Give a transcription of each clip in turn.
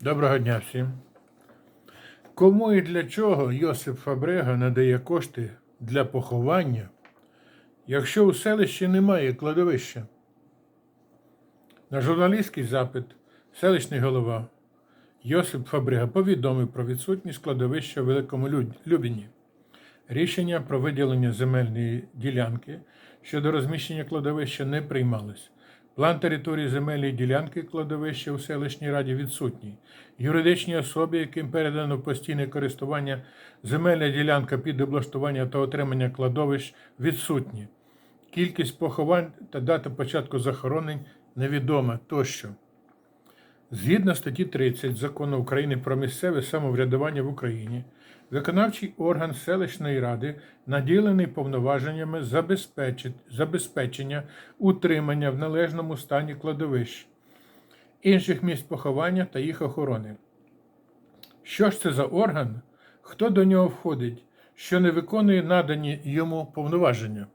Доброго дня всім. Кому і для чого Йосип Фабрега надає кошти для поховання, якщо у селищі немає кладовища? На журналістський запит селищний голова Йосип Фабрега повідомив про відсутність кладовища в Великому Лю- Любіні. Рішення про виділення земельної ділянки щодо розміщення кладовища не приймалось. План території земельної ділянки кладовища у селищній раді відсутній. Юридичні особи, яким передано постійне користування земельна ділянка під облаштування та отримання кладовищ, відсутні. Кількість поховань та дата початку захоронень невідома тощо. Згідно статті 30 Закону України про місцеве самоврядування в Україні, виконавчий орган селищної ради наділений повноваженнями забезпечення утримання в належному стані кладовищ, інших місць поховання та їх охорони. Що ж це за орган? Хто до нього входить, що не виконує надані йому повноваження?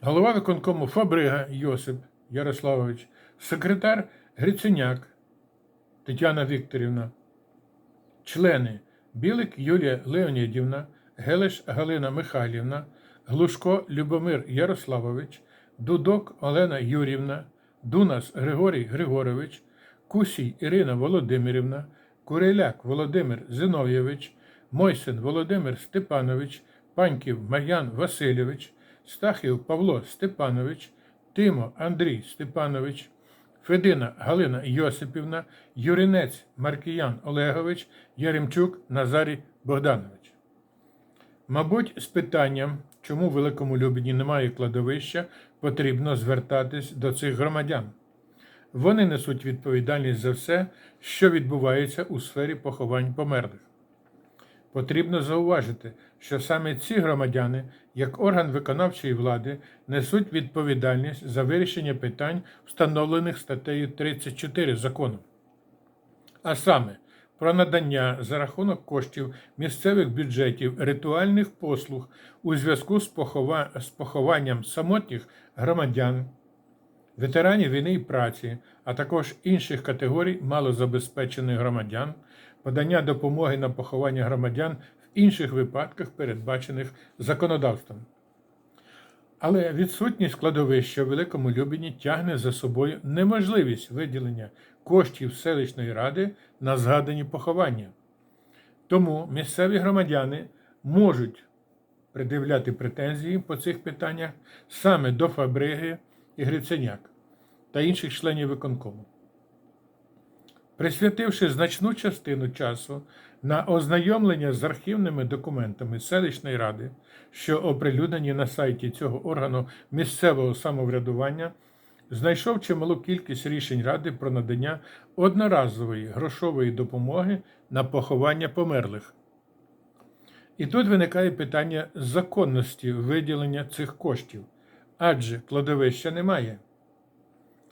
Голова виконкому Фабрига Йосип Ярославович, секретар Гриценяк Тетяна Вікторівна, члени. Білик Юлія Леонідівна, Гелеш Галина Михайлівна, Глушко Любомир Ярославович, Дудок Олена Юрівна, Дунас Григорій Григорович, Кусій Ірина Володимирівна, Куреляк Володимир Зинов'євич, Мойсин Володимир Степанович, Паньків Мар'ян Васильович, Стахів Павло Степанович, Тимо Андрій Степанович, Федина Галина Йосипівна, Юринець Маркіян Олегович, Яремчук Назарій Богданович. Мабуть, з питанням, чому в Великому Любіні немає кладовища, потрібно звертатись до цих громадян. Вони несуть відповідальність за все, що відбувається у сфері поховань померлих. Потрібно зауважити, що саме ці громадяни, як орган виконавчої влади, несуть відповідальність за вирішення питань, встановлених статтею 34 закону. А саме про надання за рахунок коштів місцевих бюджетів ритуальних послуг у зв'язку з, похова- з похованням самотніх громадян, ветеранів війни і праці, а також інших категорій малозабезпечених громадян, подання допомоги на поховання громадян в інших випадках, передбачених законодавством. Але відсутність складовища в Великому Любіні тягне за собою неможливість виділення коштів селищної ради на згадані поховання. Тому місцеві громадяни можуть пред'являти претензії по цих питаннях саме до Фабриги і Гриценяк та інших членів виконкому. Присвятивши значну частину часу на ознайомлення з архівними документами селищної ради, що оприлюднені на сайті цього органу місцевого самоврядування, знайшов чималу кількість рішень ради про надання одноразової грошової допомоги на поховання померлих. І тут виникає питання законності виділення цих коштів, адже кладовища немає,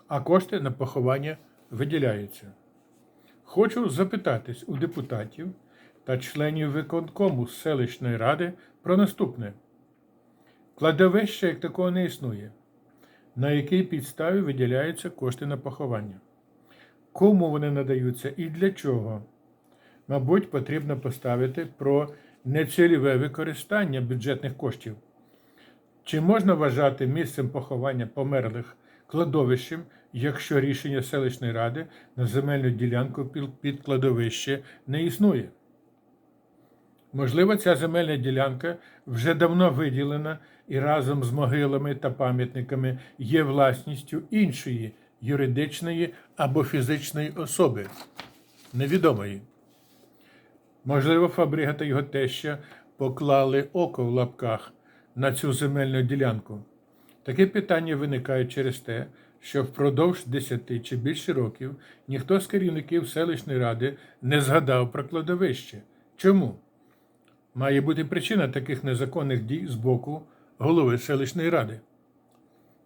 а кошти на поховання виділяються. Хочу запитатись у депутатів та членів виконкому селищної ради про наступне: кладовища як такого не існує. На якій підставі виділяються кошти на поховання? Кому вони надаються і для чого? Мабуть, потрібно поставити про нецільове використання бюджетних коштів. Чи можна вважати місцем поховання померлих кладовищем, якщо рішення селищної ради на земельну ділянку під- кладовище не існує? Можливо, ця земельна ділянка вже давно виділена і разом з могилами та пам'ятниками є власністю іншої юридичної або фізичної особи, невідомої. Можливо, Фабрига та його теща поклали око в лапках на цю земельну ділянку. Таке питання виникає через те, що впродовж 10 чи більше років ніхто з керівників селищної ради не згадав про кладовище. Чому? Має бути причина таких незаконних дій з боку голови селищної ради.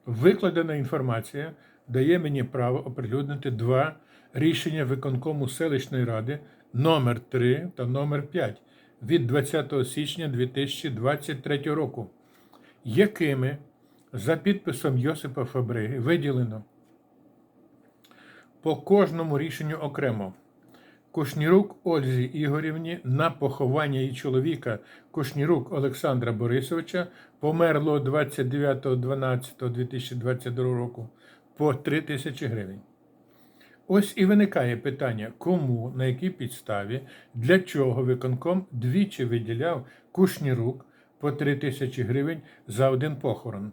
Викладена інформація дає мені право оприлюднити два рішення виконкому селищної ради номер 3 та номер 5 від 20 січня 2023 року, якими за підписом Йосипа Фабриги виділено по кожному рішенню окремо. Кушнірук Ользі Ігорівні на поховання її чоловіка Кушнірук Олександра Борисовича померло 29.12.2022 року по 3 тисячі гривень. Ось і виникає питання, кому, на якій підставі, для чого виконком двічі виділяв Кушнірук по 3 тисячі гривень за один похорон.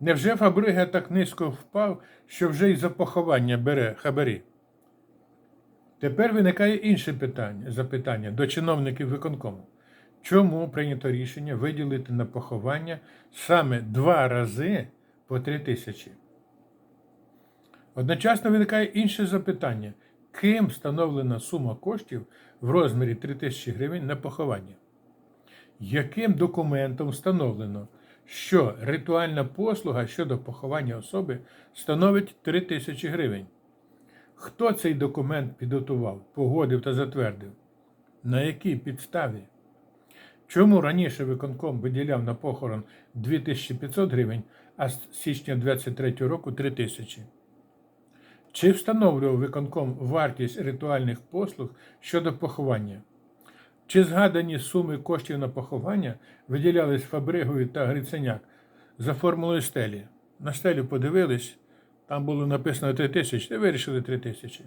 Невже Фабрига так низько впав, що вже й за поховання бере хабарі? Тепер виникає інше питання, запитання до чиновників виконкому. Чому прийнято рішення виділити на поховання саме два рази по три тисячі? Одночасно виникає інше запитання: ким встановлена сума коштів в розмірі 3 тисячі гривень на поховання? Яким документом встановлено, що ритуальна послуга щодо поховання особи становить 3 тисячі гривень? Хто цей документ підготував, погодив та затвердив? На якій підставі? Чому раніше виконком виділяв на похорон 2500 гривень, а з січня 2023 року 3000? Чи встановлював виконком вартість ритуальних послуг щодо поховання? Чи згадані суми коштів на поховання виділялись Фабригою та Гриценяк за формулою стелі? На стелю подивились, там було написано 3 тисячі, і вирішили 3 тисячі.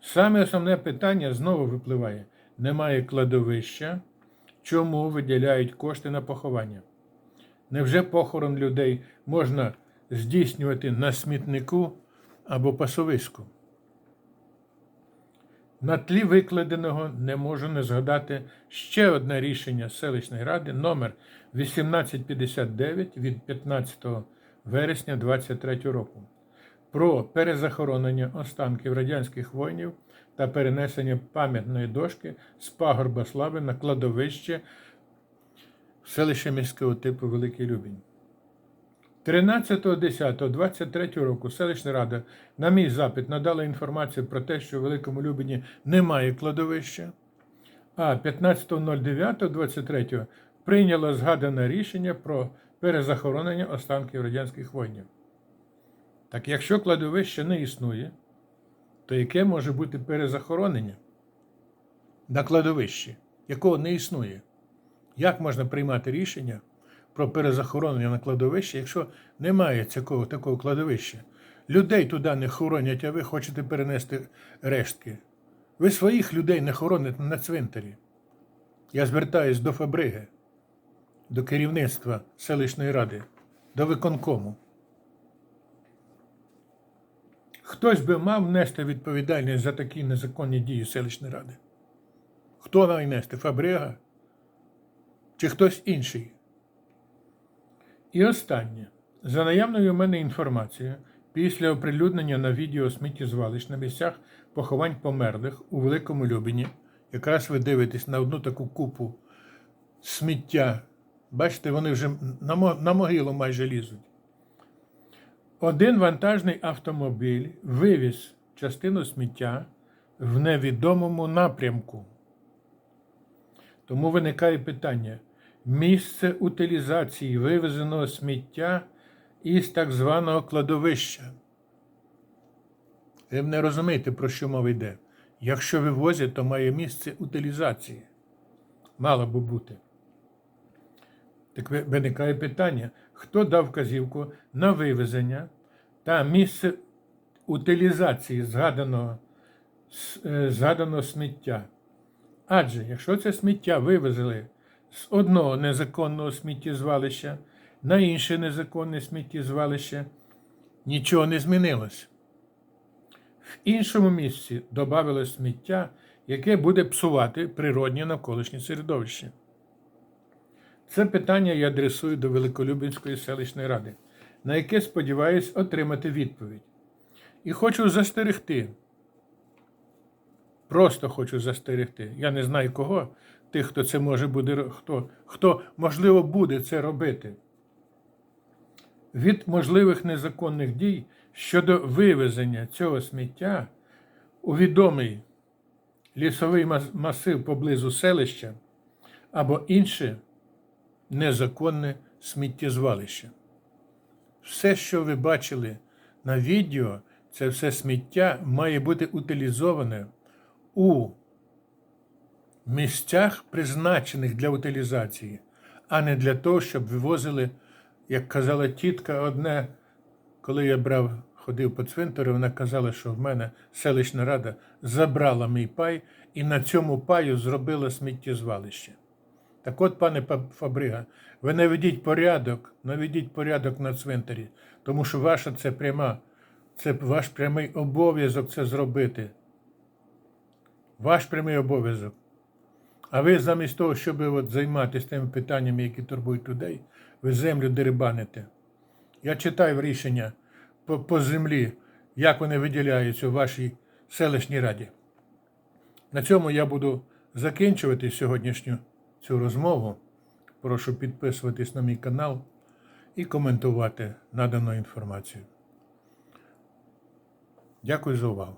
Саме основне питання знову випливає: немає кладовища, чому виділяють кошти на поховання? Невже похорон людей можна здійснювати на смітнику або пасовиську? На тлі викладеного не можу не згадати ще одне рішення селищної ради номер 1859 від 15 вересня 23 року про перезахоронення останків радянських воїнів та перенесення пам'ятної дошки з пагорба слави на кладовище селища міського типу Великий Любінь. 13.10.23 року селищна рада на мій запит надала інформацію про те, що в Великому Любіні немає кладовища, а 15.09.23 прийняла згадане рішення про перезахоронення останків радянських воїнів. Так якщо кладовище не існує, то яке може бути перезахоронення на кладовищі, якого не існує? Як можна приймати рішення про перезахоронення на кладовище, якщо немає цього, такого кладовища? Людей туди не хоронять, а ви хочете перенести рештки. Ви своїх людей не хороните на цвинтарі. Я звертаюсь до Фабриги, до керівництва селищної ради, до виконкому. Хтось би мав нести відповідальність за такі незаконні дії селищної ради. Хто має нести? Фабрига? Чи хтось інший? І останнє. За наявною у мене інформацією, після оприлюднення на відео сміттєзвалищ на місцях поховань померлих у Великому Любіні, якраз ви дивитесь на одну таку купу сміття. Бачите, вони вже на, мо- на могилу майже лізуть. Один вантажний автомобіль вивіз частину сміття в невідомому напрямку. Тому виникає питання: місце утилізації вивезеного сміття із так званого кладовища. Ви не розумієте, про що мова йде. Якщо вивозять, то має місце утилізації. Мало би бути. Так виникає питання, хто дав вказівку на вивезення та місце утилізації згаданого, е, згаданого сміття. Адже якщо це сміття вивезли з одного незаконного сміттєзвалища на інше незаконне сміттєзвалище, нічого не змінилось. В іншому місці додали сміття, яке буде псувати природнє навколишнє середовище. Це питання я адресую до Великолюбінської селищної ради, на яке сподіваюсь отримати відповідь. І хочу застерегти. Просто хочу застерегти. Я не знаю кого, тих, хто це може буде, хто, хто можливо буде це робити. Від можливих незаконних дій щодо вивезення цього сміття у відомий лісовий масив поблизу селища або інше незаконне сміттєзвалище. Все, що ви бачили на відео, це все сміття має бути утилізоване у місцях, призначених для утилізації, а не для того, щоб вивозили, як казала тітка, одне, коли я брав, ходив по цвинтарю, вона казала, що в мене селищна рада забрала мій пай і на цьому паю зробила сміттєзвалище. Так от, пане Фабрига, ви наведіть порядок, наведіть порядок на цвинтарі, тому що ваша це пряма, це ваш прямий обов'язок це зробити. Ваш прямий обов'язок. А ви замість того, щоб от займатися тими питаннями, які турбують людей, ви землю дерибаните. Я читаю рішення по, по землі, як вони виділяються у вашій селищній раді. На цьому я буду закінчувати сьогоднішню цю розмову. Прошу підписуватись на мій канал і коментувати надану інформацію. Дякую за увагу.